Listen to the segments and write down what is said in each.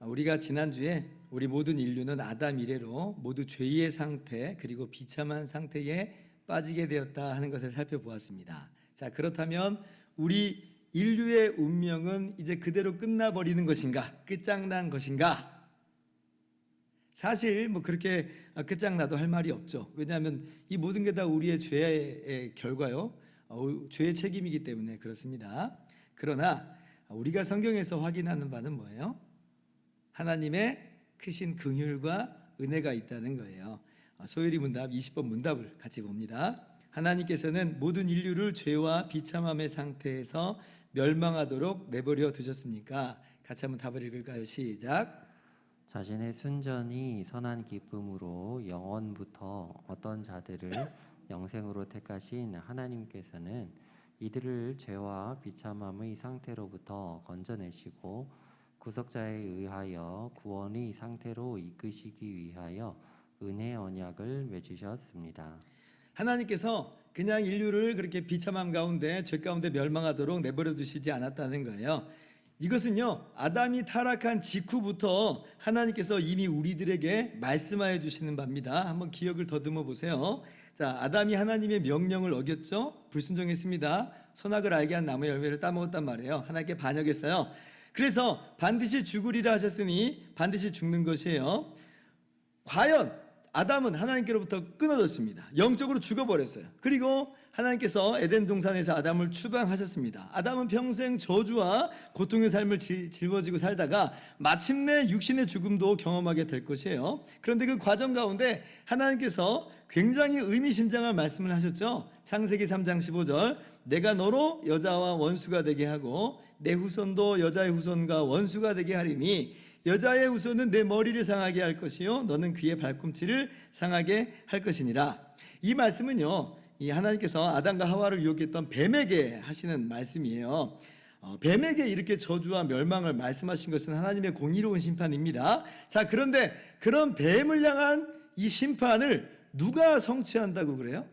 우리가 지난주에 우리 모든 인류는 아담 이래로 모두 죄의 상태 그리고 비참한 상태에 빠지게 되었다 하는 것을 살펴보았습니다. 자, 그렇다면 우리 인류의 운명은 이제 그대로 끝나버리는 것인가? 끝장난 것인가? 사실 뭐 그렇게 끝장나도 할 말이 없죠. 왜냐하면 이 모든 게 다 우리의 죄의 결과요. 어, 죄의 책임이기 때문에 그렇습니다. 그러나 우리가 성경에서 확인하는 바는 뭐예요? 하나님의 크신 긍휼과 은혜가 있다는 거예요. 어, 소율이 문답 20번 문답을 같이 봅니다. 하나님께서는 모든 인류를 죄와 비참함의 상태에서 멸망하도록 내버려 두셨습니까? 같이 한번 답을 읽을까요? 시작. 자신의 순전히 선한 기쁨으로 영원부터 어떤 자들을 영생으로 택하신 하나님께서는 이들을 죄와 비참함의 상태로부터 건져내시고 구속자에 의하여 구원의 상태로 이끄시기 위하여 은혜 언약을 맺으셨습니다. 하나님께서 그냥 인류를 그렇게 비참함 가운데 죄 가운데 멸망하도록 내버려 두시지 않았다는 거예요. 이것은요, 아담이 타락한 직후부터 하나님께서 이미 우리들에게 말씀하여 주시는 바입니다. 한번 기억을 더듬어 보세요. 자, 아담이 하나님의 명령을 어겼죠? 불순종했습니다. 선악을 알게 한 나무 열매를 따먹었단 말이에요. 하나님께 반역했어요. 그래서 반드시 죽으리라 하셨으니 반드시 죽는 것이에요. 과연 아담은 하나님께로부터 끊어졌습니다. 영적으로 죽어버렸어요. 그리고 하나님께서 에덴 동산에서 아담을 추방하셨습니다. 아담은 평생 저주와 고통의 삶을 질- 짊어지고 살다가 마침내 육신의 죽음도 경험하게 될 것이에요. 그런데 그 과정 가운데 하나님께서 굉장히 의미심장한 말씀을 하셨죠. 창세기 3장 15절 내가 너로 여자와 원수가 되게 하고 내 후손도 여자의 후손과 원수가 되게 하리니 여자의 후손은 내 머리를 상하게 할 것이요 너는 그의 발꿈치를 상하게 할 것이니라. 이 말씀은요. 이 하나님께서 아담과 하와를 유혹했던 뱀에게 하시는 말씀이에요. 어, 뱀에게 이렇게 저주와 멸망을 말씀하신 것은 하나님의 공의로운 심판입니다. 자, 그런데 그런 뱀을 향한 이 심판을 누가 성취한다고 그래요?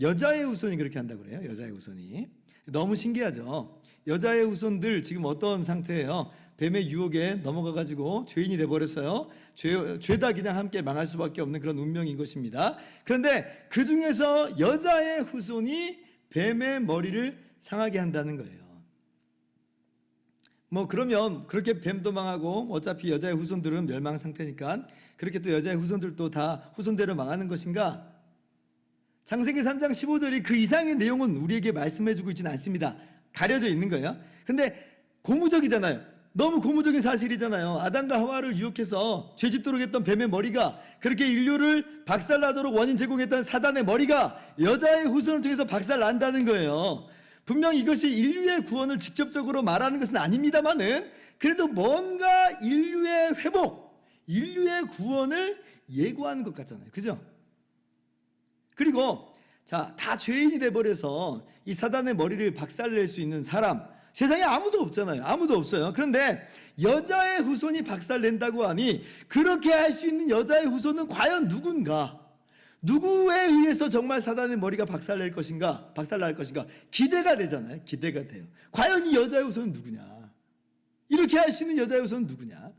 여자의 후손이 그렇게 한다고 그래요. 여자의 후손이. 너무 신기하죠. 여자의 후손들 지금 어떤 상태예요? 뱀의 유혹에 넘어가 가지고 죄인이 돼 버렸어요. 죄 죄다 그냥 함께 망할 수밖에 없는 그런 운명인 것입니다. 그런데 그 중에서 여자의 후손이 뱀의 머리를 상하게 한다는 거예요. 뭐 그러면 그렇게 뱀도 망하고 어차피 여자의 후손들은 멸망 상태니까 그렇게 또 여자의 후손들도 다 후손대로 망하는 것인가? 창세기 3장 15절이 그 이상의 내용은 우리에게 말씀해 주고 있지는 않습니다. 가려져 있는 거예요. 근데 고무적이잖아요. 너무 고무적인 사실이잖아요. 아담과 하와를 유혹해서 죄짓도록 했던 뱀의 머리가 그렇게 인류를 박살나도록 원인 제공했던 사단의 머리가 여자의 후손을 통해서 박살난다는 거예요. 분명 이것이 인류의 구원을 직접적으로 말하는 것은 아닙니다만은 그래도 뭔가 인류의 회복, 인류의 구원을 예고하는 것 같잖아요. 그죠? 그리고 자, 다 죄인이 돼 버려서 이 사단의 머리를 박살낼 수 있는 사람 세상에 아무도 없잖아요. 아무도 없어요. 그런데 여자의 후손이 박살낸다고 하니 그렇게 할 수 있는 여자의 후손은 과연 누군가? 누구에 의해서 정말 사단의 머리가 박살낼 것인가? 박살날 것인가? 기대가 되잖아요. 기대가 돼요. 과연 이 여자의 후손은 누구냐? 이렇게 할 수 있는 여자의 후손은 누구냐?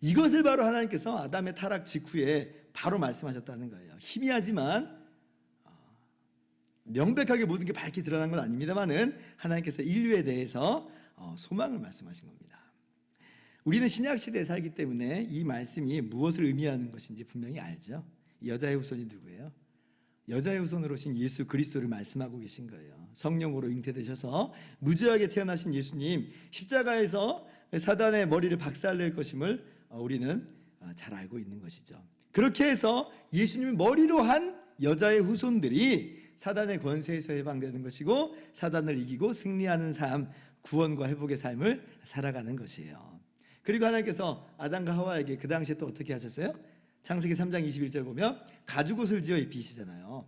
이것을 바로 하나님께서 아담의 타락 직후에 바로 말씀하셨다는 거예요. 희미하지만 어, 명백하게 모든 게 밝게 드러난 건 아닙니다만은 하나님께서 인류에 대해서 어, 소망을 말씀하신 겁니다. 우리는 신약 시대에 살기 때문에 이 말씀이 무엇을 의미하는 것인지 분명히 알죠. 여자의 후손이 누구예요? 여자의 후손으로 오신 예수 그리스도를 말씀하고 계신 거예요. 성령으로 잉태되셔서 무죄하게 태어나신 예수님 십자가에서 사단의 머리를 박살낼 것임을 어, 우리는 어, 잘 알고 있는 것이죠. 그렇게 해서 예수님을 머리로 한 여자의 후손들이 사단의 권세에서 해방되는 것이고 사단을 이기고 승리하는 삶, 구원과 회복의 삶을 살아가는 것이에요. 그리고 하나님께서 아담과 하와에게 그 당시에 또 어떻게 하셨어요? 창세기 3장 21절 보면 가죽옷을 지어 입히시잖아요.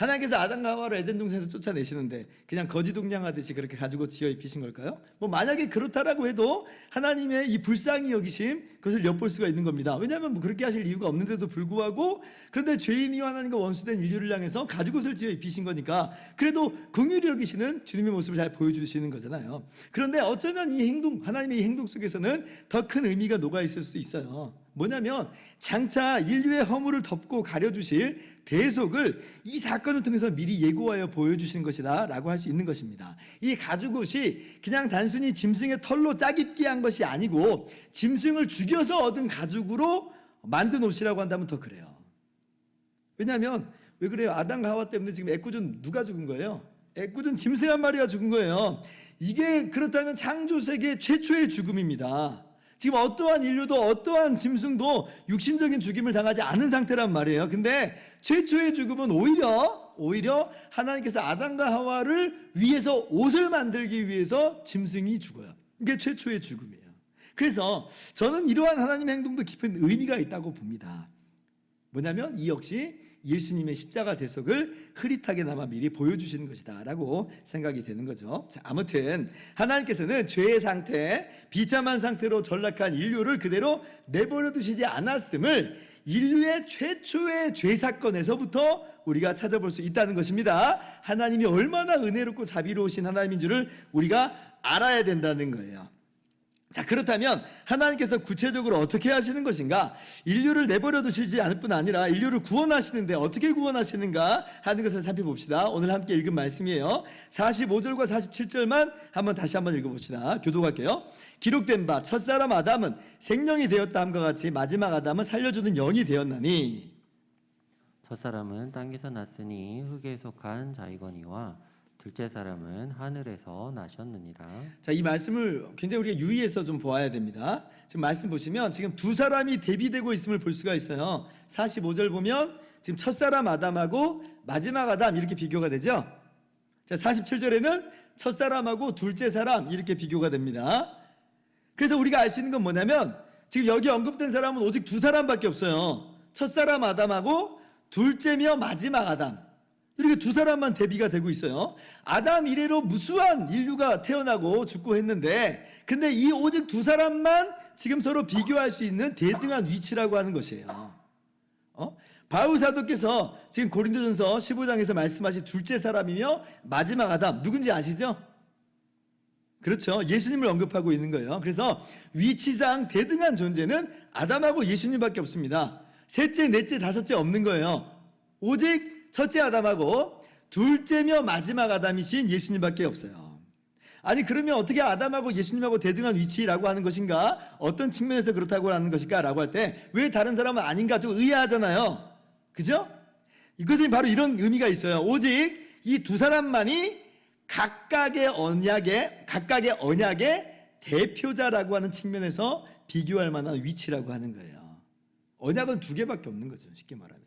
하나님께서 아담과 하와를 에덴 동산에서 쫓아내시는데 그냥 거지 동냥하듯이 그렇게 가지고 지어 입히신 걸까요? 뭐 만약에 그렇다라고 해도 하나님의 이 불쌍히 여기심 그것을 엿볼 수가 있는 겁니다. 왜냐하면 뭐 그렇게 하실 이유가 없는데도 불구하고 그런데 죄인이 하나님과 원수된 인류를 향해서 가죽 옷을 지어 입히신 거니까 그래도 긍휼히 여기시는 주님의 모습을 잘 보여주시는 거잖아요. 그런데 어쩌면 이 행동 하나님의 이 행동 속에서는 더 큰 의미가 녹아 있을 수 있어요. 뭐냐면 장차 인류의 허물을 덮고 가려주실 대속을 이 사건을 통해서 미리 예고하여 보여주시는 것이다 라고 할 수 있는 것입니다. 이 가죽옷이 그냥 단순히 짐승의 털로 짝입기 한 것이 아니고 짐승을 죽여서 얻은 가죽으로 만든 옷이라고 한다면 더 그래요. 왜냐하면 왜 그래요? 아담과 하와 때문에 지금 애꿎은 누가 죽은 거예요? 애꿎은 짐승 한 마리가 죽은 거예요. 이게 그렇다면 창조 세계 최초의 죽음입니다. 지금 어떠한 인류도 어떠한 짐승도 육신적인 죽임을 당하지 않은 상태란 말이에요. 근데 최초의 죽음은 오히려 오히려 하나님께서 아담과 하와를 위해서 옷을 만들기 위해서 짐승이 죽어요. 이게 최초의 죽음이에요. 그래서 저는 이러한 하나님의 행동도 깊은 의미가 있다고 봅니다. 뭐냐면 이 역시 예수님의 십자가 대속을 흐릿하게나마 미리 보여주시는 것이다라고 생각이 되는 거죠. 자, 아무튼 하나님께서는 죄의 상태, 비참한 상태로 전락한 인류를 그대로 내버려 두시지 않았음을 인류의 최초의 죄 사건에서부터 우리가 찾아볼 수 있다는 것입니다. 하나님이 얼마나 은혜롭고 자비로우신 하나님인 줄을 우리가 알아야 된다는 거예요. 자, 그렇다면 하나님께서 구체적으로 어떻게 하시는 것인가? 인류를 내버려 두시지 않을 뿐 아니라 인류를 구원하시는데 어떻게 구원하시는가 하는 것을 살펴봅시다. 오늘 함께 읽은 말씀이에요. 45절과 47절만 한번 다시 한번 읽어봅시다. 교독할게요. 기록된 바 첫사람 아담은 생명이 되었다 함과 같이 마지막 아담은 살려주는 영이 되었나니 첫사람은 땅에서 났으니 흙에 속한 자이거니와 둘째 사람은 하늘에서 나셨느니라. 자, 이 말씀을 굉장히 우리가 유의해서 좀 보아야 됩니다. 지금 말씀 보시면 지금 두 사람이 대비되고 있음을 볼 수가 있어요. 45절 보면 지금 첫사람 아담하고 마지막 아담 이렇게 비교가 되죠. 자, 47절에는 첫사람하고 둘째 사람 이렇게 비교가 됩니다. 그래서 우리가 알 수 있는 건 뭐냐면 지금 여기 언급된 사람은 오직 두 사람밖에 없어요. 첫사람 아담하고 둘째며 마지막 아담. 이렇게 두 사람만 대비가 되고 있어요. 아담 이래로 무수한 인류가 태어나고 죽고 했는데, 근데 이 오직 두 사람만 지금 서로 비교할 수 있는 대등한 위치라고 하는 것이에요. 어? 바울 사도께서 지금 고린도전서 15장에서 말씀하신 둘째 사람이며 마지막 아담 누군지 아시죠? 그렇죠. 예수님을 언급하고 있는 거예요. 그래서 위치상 대등한 존재는 아담하고 예수님밖에 없습니다. 셋째, 넷째, 다섯째 없는 거예요. 오직 첫째 아담하고 둘째며 마지막 아담이신 예수님밖에 없어요. 아니 그러면 어떻게 아담하고 예수님하고 대등한 위치라고 하는 것인가? 어떤 측면에서 그렇다고 하는 것일까라고 할 때 왜 다른 사람은 아닌가 좀 의아하잖아요. 그죠? 이것은 바로 이런 의미가 있어요. 오직 이 두 사람만이 각각의 언약의 각각의 언약의 대표자라고 하는 측면에서 비교할 만한 위치라고 하는 거예요. 언약은 두 개밖에 없는 거죠. 쉽게 말하면.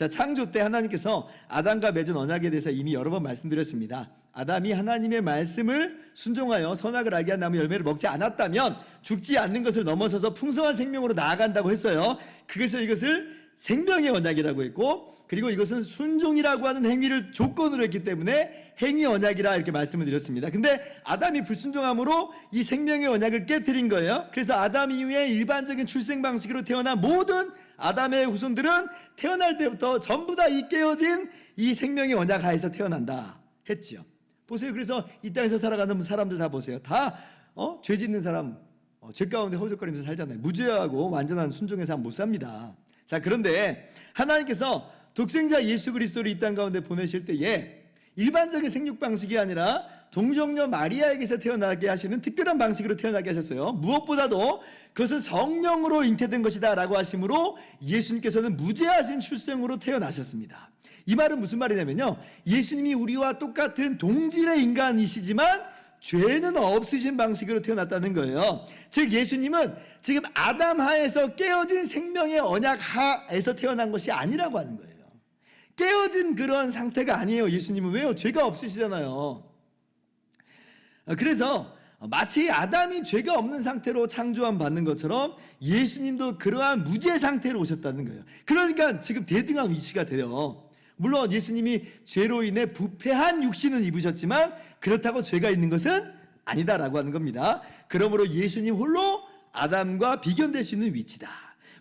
자, 창조 때 하나님께서 아담과 맺은 언약에 대해서 이미 여러 번 말씀드렸습니다. 아담이 하나님의 말씀을 순종하여 선악을 알게 한 나무 열매를 먹지 않았다면 죽지 않는 것을 넘어서서 풍성한 생명으로 나아간다고 했어요. 그래서 이것을 생명의 언약이라고 했고 그리고 이것은 순종이라고 하는 행위를 조건으로 했기 때문에 행위 언약이라 이렇게 말씀을 드렸습니다. 근데 아담이 불순종함으로 이 생명의 언약을 깨뜨린 거예요. 그래서 아담 이후에 일반적인 출생 방식으로 태어난 모든 아담의 후손들은 태어날 때부터 전부 다 이 깨어진 이 생명의 언약 하에서 태어난다 했지요. 보세요. 그래서 이 땅에서 살아가는 사람들 다 보세요. 다 어? 죄 짓는 사람, 어, 죄 가운데 허우적거리면서 살잖아요. 무죄하고 완전한 순종의 삶 못 삽니다. 자, 그런데 하나님께서 독생자 예수 그리스도를 이 땅 가운데 보내실 때에 일반적인 생육 방식이 아니라 동정녀 마리아에게서 태어나게 하시는 특별한 방식으로 태어나게 하셨어요. 무엇보다도 그것은 성령으로 잉태된 것이다 라고 하심으로 예수님께서는 무죄하신 출생으로 태어나셨습니다. 이 말은 무슨 말이냐면요. 예수님이 우리와 똑같은 동질의 인간이시지만 죄는 없으신 방식으로 태어났다는 거예요. 즉 예수님은 지금 아담 하에서 깨어진 생명의 언약 하에서 태어난 것이 아니라고 하는 거예요. 깨어진 그런 상태가 아니에요. 예수님은 왜요? 죄가 없으시잖아요. 그래서 마치 아담이 죄가 없는 상태로 창조함 받는 것처럼 예수님도 그러한 무죄 상태로 오셨다는 거예요. 그러니까 지금 대등한 위치가 돼요. 물론 예수님이 죄로 인해 부패한 육신은 입으셨지만 그렇다고 죄가 있는 것은 아니다라고 하는 겁니다. 그러므로 예수님 홀로 아담과 비견될 수 있는 위치다.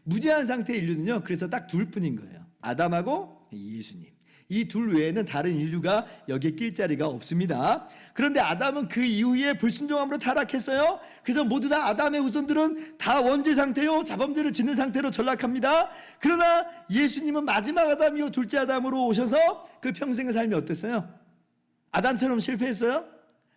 무죄한 상태의 인류는요. 그래서 딱 둘 뿐인 거예요. 아담하고 예수님. 이 둘 외에는 다른 인류가 여기에 낄 자리가 없습니다. 그런데 아담은 그 이후에 불순종함으로 타락했어요. 그래서 모두 다 아담의 후손들은 다 원죄 상태요. 자범죄를 짓는 상태로 전락합니다. 그러나 예수님은 마지막 아담이요. 둘째 아담으로 오셔서 그 평생의 삶이 어땠어요? 아담처럼 실패했어요?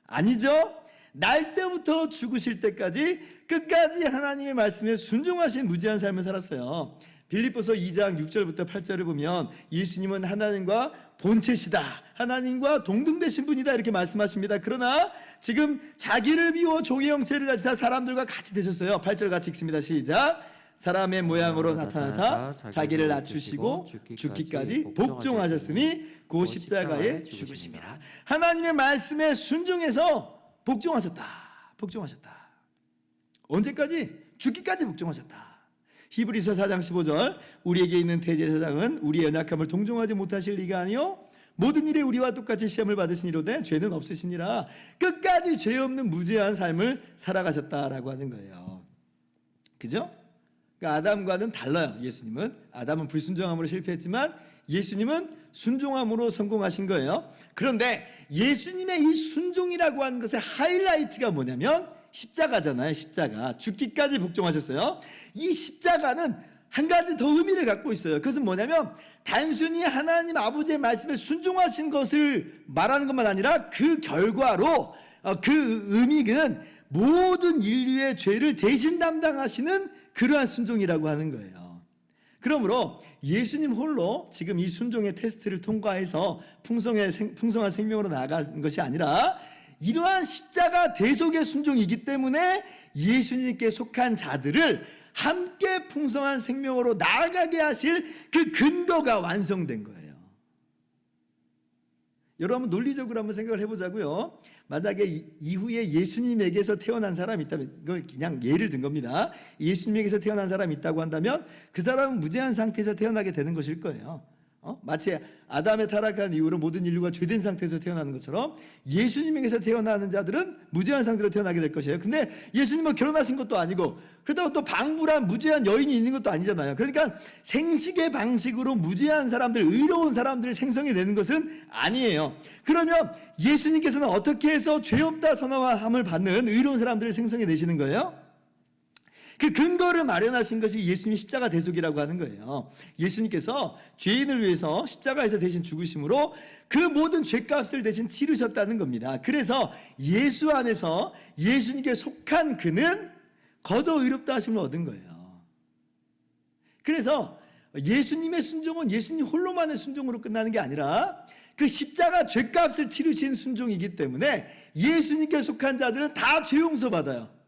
아니죠. 날 때부터 죽으실 때까지 끝까지 하나님의 말씀에 순종하신 무지한 삶을 살았어요. 빌립보서 2장 6절부터 8절을 보면 예수님은 하나님과 본체시다. 하나님과 동등되신 분이다. 이렇게 말씀하십니다. 그러나 지금 자기를 비워 종의 형체를 가지사 사람들과 같이 되셨어요. 8절 같이 읽습니다. 시작. 사람의 모양으로 나타나사 자기를 낮추시고 죽기까지 복종하셨으니 고 십자가에 죽으심이라. 하나님의 말씀에 순종해서 복종하셨다. 복종하셨다. 언제까지? 죽기까지 복종하셨다. 히브리서 4장 15절 우리에게 있는 대제사장은 우리의 연약함을 동정하지 못하실 리가 아니요 모든 일에 우리와 똑같이 시험을 받으시니로되 죄는 없으시니라 끝까지 죄 없는 무죄한 삶을 살아가셨다라고 하는 거예요. 그죠? 그러니까 아담과는 달라요. 예수님은 아담은 불순종함으로 실패했지만 예수님은 순종함으로 성공하신 거예요. 그런데 예수님의 이 순종이라고 하는 것의 하이라이트가 뭐냐면 십자가잖아요. 십자가 죽기까지 복종하셨어요. 이 십자가는 한 가지 더 의미를 갖고 있어요. 그것은 뭐냐면 단순히 하나님 아버지의 말씀에 순종하신 것을 말하는 것만 아니라 그 결과로 어, 그 의미는 모든 인류의 죄를 대신 담당하시는 그러한 순종이라고 하는 거예요. 그러므로 예수님 홀로 지금 이 순종의 테스트를 통과해서 풍성한 생명으로 나아간 것이 아니라 이러한 십자가 대속의 순종이기 때문에 예수님께 속한 자들을 함께 풍성한 생명으로 나아가게 하실 그 근거가 완성된 거예요. 여러분 논리적으로 한번 생각을 해보자고요. 만약에 이- 이후에 예수님에게서 태어난 사람이 있다면 이걸 그냥 예를 든 겁니다. 예수님에게서 태어난 사람이 있다고 한다면 그 사람은 무죄한 상태에서 태어나게 되는 것일 거예요. 어? 마치 아담의 타락한 이후로 모든 인류가 죄된 상태에서 태어나는 것처럼 예수님에게서 태어나는 자들은 무죄한 상태로 태어나게 될 것이에요. 근데 예수님은 결혼하신 것도 아니고 그렇다고 또 방불한 무죄한 여인이 있는 것도 아니잖아요. 그러니까 생식의 방식으로 무죄한 사람들, 의로운 사람들을 생성해내는 것은 아니에요. 그러면 예수님께서는 어떻게 해서 죄 없다 선언함을 받는 의로운 사람들을 생성해내시는 거예요? 그 근거를 마련하신 것이 예수님의 십자가 대속이라고 하는 거예요. 예수님께서 죄인을 위해서 십자가에서 대신 죽으심으로 그 모든 죄값을 대신 치르셨다는 겁니다. 그래서 예수 안에서 예수님께 속한 그는 거저 의롭다 하심을 얻은 거예요. 그래서 예수님의 순종은 예수님 홀로만의 순종으로 끝나는 게 아니라 그 십자가 죄값을 치르신 순종이기 때문에 예수님께 속한 자들은 다 죄 용서 받아요.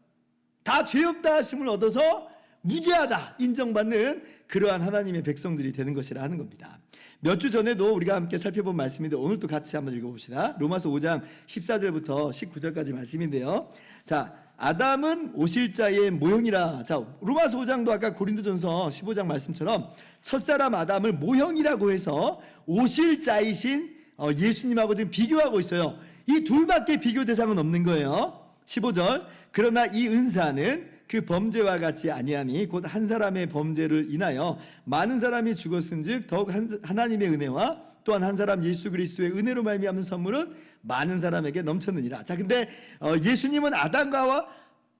다 죄 없다 하심을 얻어서 무죄하다 인정받는 그러한 하나님의 백성들이 되는 것이라 하는 겁니다. 몇 주 전에도 우리가 함께 살펴본 말씀인데 오늘 또 같이 한번 읽어봅시다. 로마서 5장 14절부터 19절까지 말씀인데요. 자, 아담은 오실 자의 모형이라. 자, 로마서 5장도 아까 고린도전서 15장 말씀처럼 첫사람 아담을 모형이라고 해서 오실 자이신 어, 예수님하고 지금 비교하고 있어요. 이 둘밖에 비교 대상은 없는 거예요. 15절 그러나 이 은사는 그 범죄와 같이 아니하니 곧 한 사람의 범죄를 인하여 많은 사람이 죽었은즉 더욱 한- 하나님의 은혜와 또한 한 사람 예수 그리스도의 은혜로 말미암은 선물은 많은 사람에게 넘쳤느니라. 자, 근데 어, 예수님은 아담과와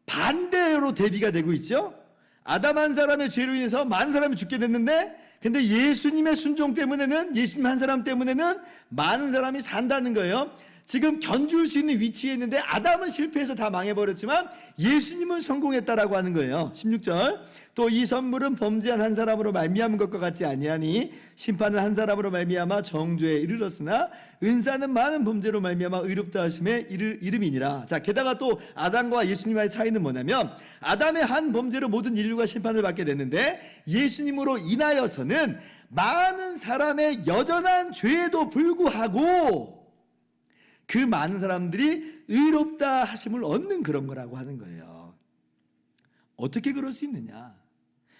반대로 대비가 되고 있죠. 아담 한 사람의 죄로 인해서 많은 사람이 죽게 됐는데 근데 예수님의 순종 때문에는 예수님 한 사람 때문에는 많은 사람이 산다는 거예요. 지금 견줄 수 있는 위치에 있는데 아담은 실패해서 다 망해버렸지만 예수님은 성공했다라고 하는 거예요. 16절 또 이 선물은 범죄한 한 사람으로 말미암은 것과 같지 아니하니 심판은 한 사람으로 말미암아 정죄에 이르렀으나 은사는 많은 범죄로 말미암아 의롭다 하심의 이름이니라. 자 게다가 또 아담과 예수님과의 차이는 뭐냐면 아담의 한 범죄로 모든 인류가 심판을 받게 됐는데 예수님으로 인하여서는 많은 사람의 여전한 죄에도 불구하고 그 많은 사람들이 의롭다 하심을 얻는 그런 거라고 하는 거예요. 어떻게 그럴 수 있느냐?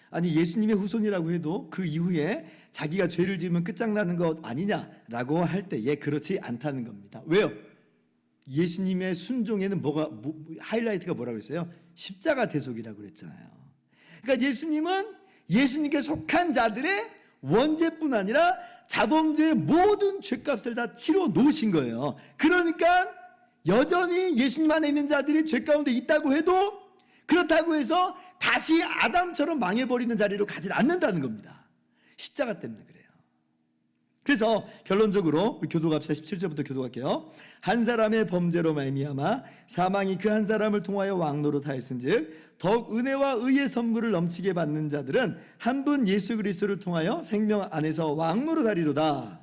아니 예수님의 후손이라고 해도 그 이후에 자기가 죄를 지으면 끝장나는 것 아니냐라고 할 때에 그렇지 않다는 겁니다. 왜요? 예수님의 순종에는 뭐가 뭐, 하이라이트가 뭐라고 했어요? 십자가 대속이라고 그랬잖아요. 그러니까 예수님은 예수님께 속한 자들의 원죄뿐 아니라 자범죄의 모든 죄값을 다 치러 놓으신 거예요. 그러니까 여전히 예수님 안에 있는 자들이 죄 가운데 있다고 해도 그렇다고 해서 다시 아담처럼 망해버리는 자리로 가지 않는다는 겁니다. 십자가 때문에 그래요. 그래서 결론적으로 교도갑시다 17절부터 교도할게요. 한 사람의 범죄로 말미암아 사망이 그 한 사람을 통하여 왕노로 타했은즉 더욱 은혜와 의의 선물을 넘치게 받는 자들은 한 분 예수 그리스도를 통하여 생명 안에서 왕노로 다리로다.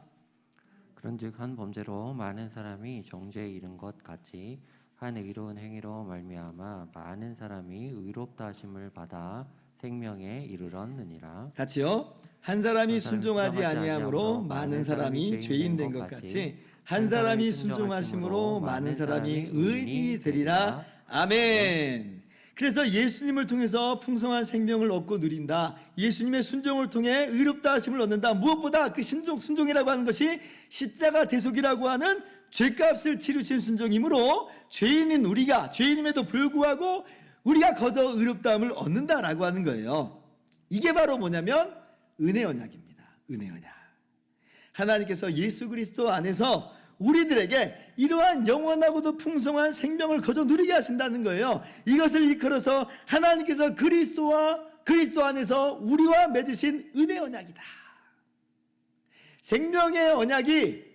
그런즉 한 범죄로 많은 사람이 정죄에 이른 것 같이 한 의로운 행위로 말미암아 많은 사람이 의롭다 하심을 받아 생명에 이르렀느니라. 같이요. 한 사람이 순종하지 아니함으로 많은 사람이 죄인 된 것 같이 한 사람이 순종하심으로 많은 사람이 의인이 되리라. 아멘. 그래서 예수님을 통해서 풍성한 생명을 얻고 누린다. 예수님의 순종을 통해 의롭다 하심을 얻는다. 무엇보다 그 신종 순종이라고 하는 것이 십자가 대속이라고 하는 죄값을 치르신 순종이므로 죄인인 우리가 죄인임에도 불구하고 우리가 거저 의롭다함을 얻는다라고 하는 거예요. 이게 바로 뭐냐면 은혜 언약입니다. 은혜 언약. 하나님께서 예수 그리스도 안에서 우리들에게 이러한 영원하고도 풍성한 생명을 거저 누리게 하신다는 거예요. 이것을 일컬어서 하나님께서 그리스도와 그리스도 안에서 우리와 맺으신 은혜 언약이다. 생명의 언약이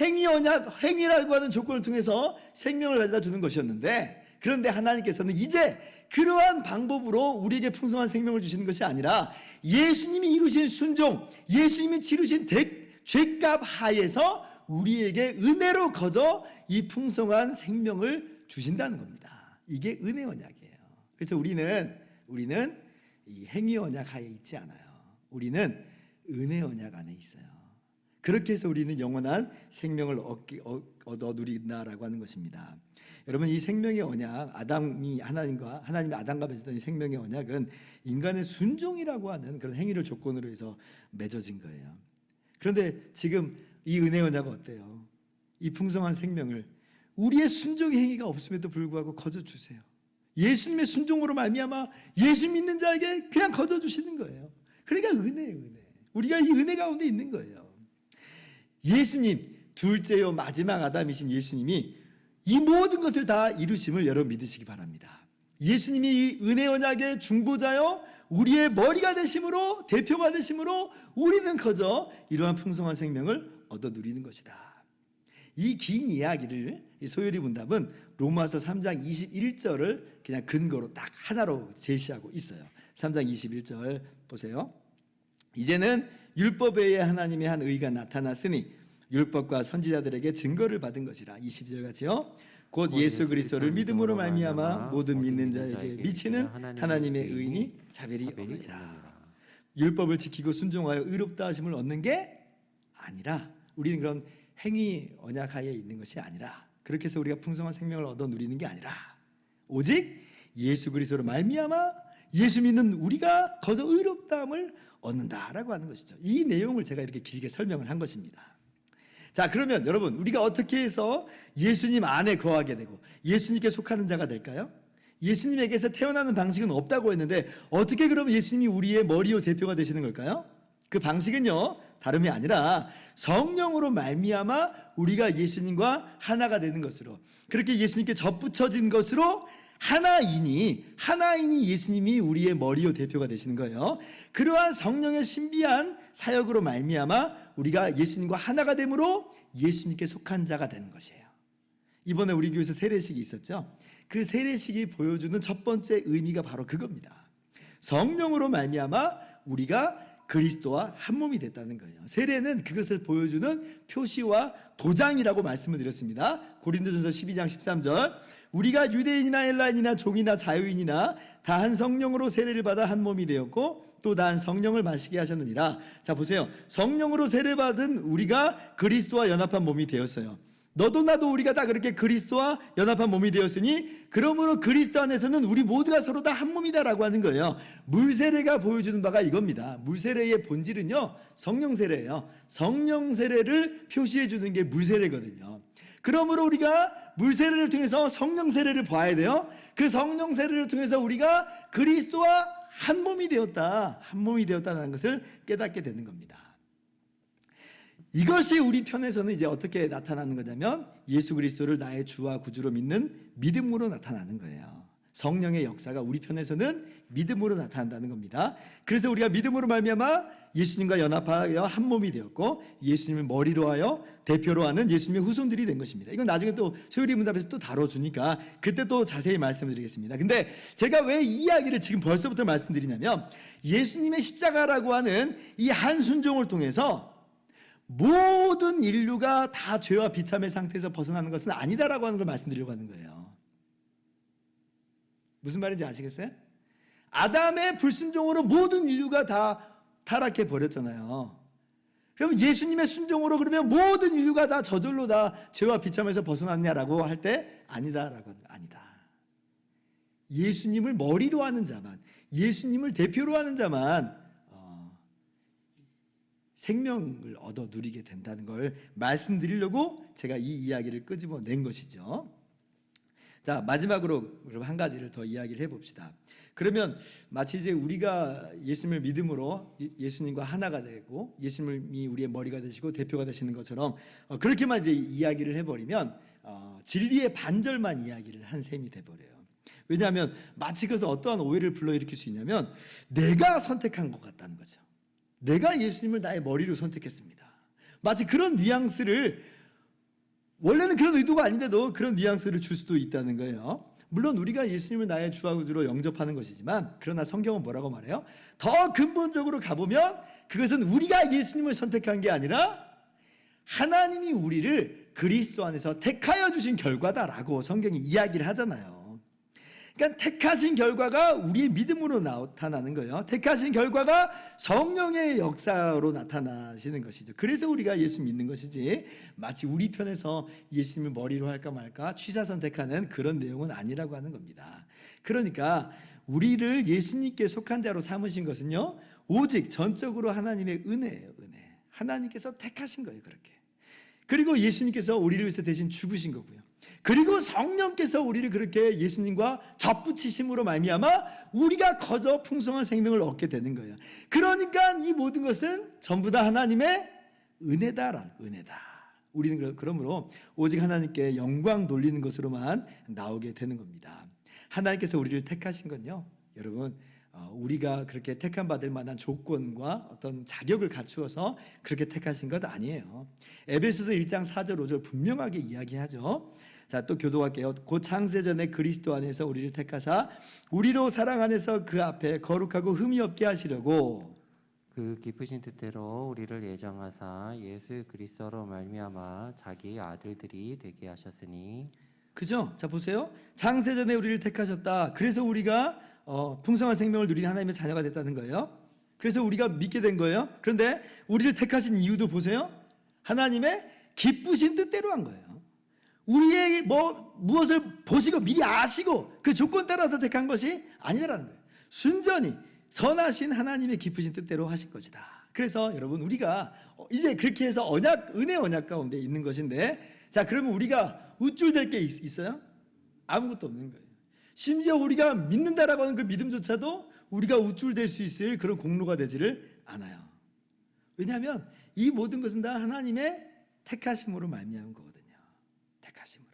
행위 언약, 행위라고 하는 조건을 통해서 생명을 가져다 주는 것이었는데 그런데 하나님께서는 이제 그러한 방법으로 우리에게 풍성한 생명을 주시는 것이 아니라 예수님이 이루신 순종, 예수님이 치르신 대, 죄값 하에서 우리에게 은혜로 거저 이 풍성한 생명을 주신다는 겁니다. 이게 은혜 언약이에요. 그래서 우리는 우리는 이 행위 언약 하에 있지 않아요. 우리는 은혜 언약 안에 있어요. 그렇게 해서 우리는 영원한 생명을 얻기, 어- 얻어 누린다라고 하는 것입니다. 여러분 이 생명의 언약 아담이 하나님과 하나님이 아담과 맺었던 이 생명의 언약은 인간의 순종이라고 하는 그런 행위를 조건으로 해서 맺어진 거예요. 그런데 지금 이 은혜 언약은 어때요? 이 풍성한 생명을 우리의 순종의 행위가 없음에도 불구하고 거저 주세요. 예수님의 순종으로 말미암아 예수 믿는 자에게 그냥 거저 주시는 거예요. 그러니까 은혜예요, 은혜. 우리가 이 은혜 가운데 있는 거예요. 예수님 둘째요 마지막 아담이신 예수님이 이 모든 것을 다 이루심을 여러분 믿으시기 바랍니다. 예수님이 이 은혜 언약의 중보자요 우리의 머리가 되심으로 대표가 되심으로 우리는 거저 이러한 풍성한 생명을 얻어 누리는 것이다. 이 긴 이야기를 이 소요리 문답은 로마서 3장 21절을 그냥 근거로 딱 하나로 제시하고 있어요. 3장 21절 보세요. 이제는 율법 외에 하나님의 한 의가 나타났으니 율법과 선지자들에게 증거를 받은 것이라 22절 같이요. 곧 예수 그리스도를 믿음으로 말미암아 모든 믿는 자에게 미치는 하나님의 의인이 자별이 없느니라. 율법을 지키고 순종하여 의롭다 하심을 얻는 게 아니라 우리는 그런 행위 언약하에 있는 것이 아니라 그렇게 해서 우리가 풍성한 생명을 얻어 누리는 게 아니라 오직 예수 그리스도로 말미암아 예수 믿는 우리가 거저 의롭다함을 얻는다라고 하는 것이죠. 이 내용을 제가 이렇게 길게 설명을 한 것입니다. 자, 그러면 여러분 우리가 어떻게 해서 예수님 안에 거하게 되고 예수님께 속하는 자가 될까요? 예수님에게서 태어나는 방식은 없다고 했는데 어떻게 그러면 예수님이 우리의 머리요 대표가 되시는 걸까요? 그 방식은요 다름이 아니라 성령으로 말미암아 우리가 예수님과 하나가 되는 것으로 그렇게 예수님께 접붙여진 것으로 하나이니 하나이니 예수님이 우리의 머리요 대표가 되시는 거예요. 그러한 성령의 신비한 사역으로 말미암아 우리가 예수님과 하나가 되므로 예수님께 속한 자가 되는 것이에요. 이번에 우리 교회에서 세례식이 있었죠. 그 세례식이 보여주는 첫 번째 의미가 바로 그겁니다. 성령으로 말미암아 우리가 그리스도와 한 몸이 됐다는 거예요. 세례는 그것을 보여주는 표시와 도장이라고 말씀을 드렸습니다. 고린도전서 12장 13절 우리가 유대인이나 헬라인이나 종이나 자유인이나 다 한 성령으로 세례를 받아 한 몸이 되었고 또 다 한 성령을 마시게 하셨느니라. 자 보세요. 성령으로 세례받은 우리가 그리스도와 연합한 몸이 되었어요. 너도 나도 우리가 다 그렇게 그리스도와 연합한 몸이 되었으니 그러므로 그리스도 안에서는 우리 모두가 서로 다 한 몸이다라고 하는 거예요. 물세례가 보여주는 바가 이겁니다. 물세례의 본질은요 성령 세례예요. 성령 세례를 표시해 주는 게 물세례거든요. 그러므로 우리가 물세례를 통해서 성령 세례를 봐야 돼요. 그 성령 세례를 통해서 우리가 그리스도와 한 몸이 되었다, 한 몸이 되었다는 것을 깨닫게 되는 겁니다. 이것이 우리 편에서는 이제 어떻게 나타나는 거냐면 예수 그리스도를 나의 주와 구주로 믿는 믿음으로 나타나는 거예요. 성령의 역사가 우리 편에서는 믿음으로 나타난다는 겁니다. 그래서 우리가 믿음으로 말미암아 예수님과 연합하여 한 몸이 되었고 예수님을 머리로 하여 대표로 하는 예수님의 후손들이 된 것입니다. 이건 나중에 또 소율이 문답에서 또 다뤄주니까 그때 또 자세히 말씀드리겠습니다. 근데 제가 왜 이 이야기를 지금 벌써부터 말씀드리냐면 예수님의 십자가라고 하는 이 한 순종을 통해서 모든 인류가 다 죄와 비참의 상태에서 벗어나는 것은 아니다라고 하는 걸 말씀드리려고 하는 거예요. 무슨 말인지 아시겠어요? 아담의 불순종으로 모든 인류가 다 타락해 버렸잖아요. 그럼 예수님의 순종으로 그러면 모든 인류가 다 저절로 다 죄와 비참에서 벗어났냐라고 할 때 아니다라고. 아니다. 예수님을 머리로 하는 자만, 예수님을 대표로 하는 자만 어, 생명을 얻어 누리게 된다는 걸 말씀드리려고 제가 이 이야기를 끄집어 낸 것이죠. 자 마지막으로 그럼 한 가지를 더 이야기를 해봅시다. 그러면 마치 이제 우리가 예수님을 믿음으로 예- 예수님과 하나가 되고 예수님이 우리의 머리가 되시고 대표가 되시는 것처럼 어, 그렇게만 이제 이야기를 해버리면 어, 진리의 반절만 이야기를 한 셈이 돼버려요. 왜냐하면 마치 그것을 어떠한 오해를 불러일으킬 수 있냐면 내가 선택한 것 같다는 거죠. 내가 예수님을 나의 머리로 선택했습니다. 마치 그런 뉘앙스를 원래는 그런 의도가 아닌데도 그런 뉘앙스를 줄 수도 있다는 거예요. 물론 우리가 예수님을 나의 주와 구주로 영접하는 것이지만 그러나 성경은 뭐라고 말해요? 더 근본적으로 가보면 그것은 우리가 예수님을 선택한 게 아니라 하나님이 우리를 그리스도 안에서 택하여 주신 결과다라고 성경이 이야기를 하잖아요. 그러니까 택하신 결과가 우리의 믿음으로 나타나는 거예요. 택하신 결과가 성령의 역사로 나타나시는 것이죠. 그래서 우리가 예수 믿는 것이지 마치 우리 편에서 예수님을 머리로 할까 말까 취사 선택하는 그런 내용은 아니라고 하는 겁니다. 그러니까 우리를 예수님께 속한 자로 삼으신 것은요. 오직 전적으로 하나님의 은혜예요. 은혜. 하나님께서 택하신 거예요. 그렇게. 그리고 예수님께서 우리를 위해서 대신 죽으신 거고요. 그리고 성령께서 우리를 그렇게 예수님과 접붙이심으로 말미암아 우리가 거저 풍성한 생명을 얻게 되는 거예요. 그러니까 이 모든 것은 전부 다 하나님의 은혜다라 은혜다. 우리는 그러- 그러므로 오직 하나님께 영광 돌리는 것으로만 나오게 되는 겁니다. 하나님께서 우리를 택하신 건요, 여러분. 어, 우리가 그렇게 택함 받을 만한 조건과 어떤 자격을 갖추어서 그렇게 택하신 것 아니에요. 에베소서 1장 4절 5절 분명하게 이야기하죠. 자, 또 교도할게요. 곧 창세전에 그리스도 안에서 우리를 택하사 우리로 사랑 안에서 그 앞에 거룩하고 흠이 없게 하시려고 그 기쁘신 뜻대로 우리를 예정하사 예수 그리스도로 말미암아 자기 아들들이 되게 하셨으니 그죠? 자 보세요. 창세전에 우리를 택하셨다. 그래서 우리가 어, 풍성한 생명을 누리는 하나님의 자녀가 됐다는 거예요. 그래서 우리가 믿게 된 거예요. 그런데 우리를 택하신 이유도 보세요. 하나님의 기쁘신 뜻대로 한 거예요. 우리의 뭐 무엇을 보시고 미리 아시고 그 조건 따라서 택한 것이 아니라는 거예요. 순전히 선하신 하나님의 기쁘신 뜻대로 하신 것이다. 그래서 여러분 우리가 어, 이제 그렇게 해서 언약 은혜 언약 가운데 있는 것인데 자 그러면 우리가 우쭐될 게 있, 있어요? 아무것도 없는 거예요. 심지어 우리가 믿는다라고 하는 그 믿음조차도 우리가 우쭐될 수 있을 그런 공로가 되지를 않아요. 왜냐하면 이 모든 것은 다 하나님의 택하심으로 말미암은 거거든요. 택하심으로.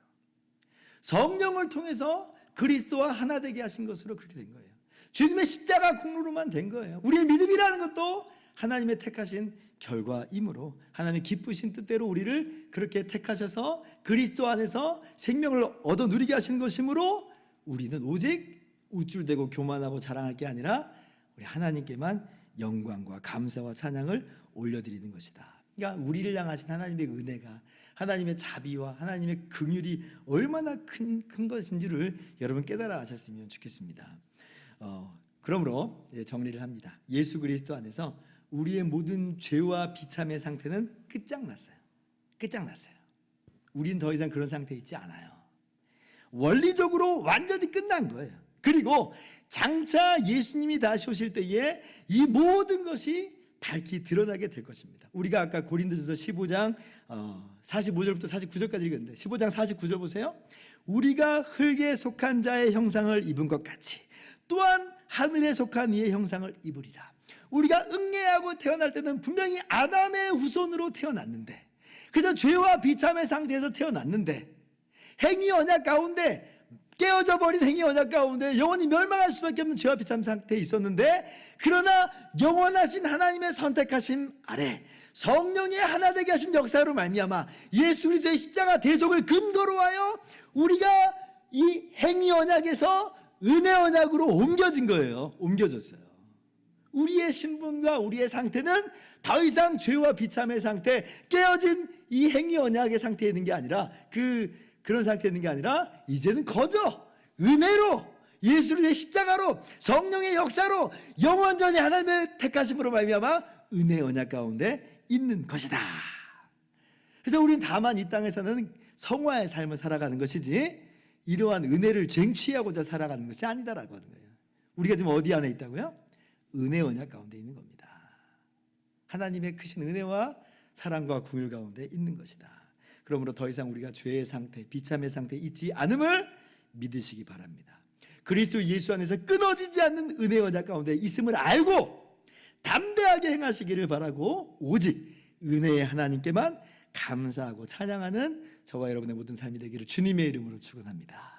성령을 통해서 그리스도와 하나 되게 하신 것으로 그렇게 된 거예요. 주님의 십자가 공로로만 된 거예요. 우리의 믿음이라는 것도 하나님의 택하신 결과이므로 하나님의 기쁘신 뜻대로 우리를 그렇게 택하셔서 그리스도 안에서 생명을 얻어 누리게 하신 것이므로 우리는 오직 우쭐대고 교만하고 자랑할 게 아니라 우리 하나님께만 영광과 감사와 찬양을 올려드리는 것이다. 그러니까 우리를 향하신 하나님의 은혜가 하나님의 자비와 하나님의 긍휼이 얼마나 큰, 큰 것인지를 여러분 깨달아 하셨으면 좋겠습니다. 어, 그러므로 정리를 합니다. 예수 그리스도 안에서 우리의 모든 죄와 비참의 상태는 끝장났어요. 끝장났어요. 우린 더 이상 그런 상태에 있지 않아요. 원리적으로 완전히 끝난 거예요. 그리고 장차 예수님이 다시 오실 때에 이 모든 것이 밝히 드러나게 될 것입니다. 우리가 아까 고린도전서 15장 어, 45절부터 49절까지 읽었는데 15장 49절 보세요. 우리가 흙에 속한 자의 형상을 입은 것 같이 또한 하늘에 속한 이의 형상을 입으리라. 우리가 응애하고 태어날 때는 분명히 아담의 후손으로 태어났는데 그저 죄와 비참의 상태에서 태어났는데 행위 언약 가운데 깨어져 버린 행위 언약 가운데 영원히 멸망할 수밖에 없는 죄와 비참 상태에 있었는데 그러나 영원하신 하나님의 선택하심 아래 성령의 하나 되게 하신 역사로 말미암아 예수 그리스도의 십자가 대속을 근거로 하여 우리가 이 행위 언약에서 은혜 언약으로 옮겨진 거예요. 옮겨졌어요. 우리의 신분과 우리의 상태는 더 이상 죄와 비참의 상태, 깨어진 이 행위 언약의 상태에 있는 게 아니라 그 그런 상태에 있는 게 아니라 이제는 거저 은혜로 예수의 십자가로 성령의 역사로 영원전히 하나님의 택하심으로 말미암아 은혜 언약 가운데 있는 것이다. 그래서 우리는 다만 이 땅에서는 성화의 삶을 살아가는 것이지 이러한 은혜를 쟁취하고자 살아가는 것이 아니다라고 하는 거예요. 우리가 지금 어디 안에 있다고요? 은혜 언약 가운데 있는 겁니다. 하나님의 크신 은혜와 사랑과 궁율 가운데 있는 것이다. 그러므로 더 이상 우리가 죄의 상태, 비참의 상태에 있지 않음을 믿으시기 바랍니다. 그리스도 예수 안에서 끊어지지 않는 은혜 언약 가운데 있음을 알고 담대하게 행하시기를 바라고 오직 은혜의 하나님께만 감사하고 찬양하는 저와 여러분의 모든 삶이 되기를 주님의 이름으로 축원합니다.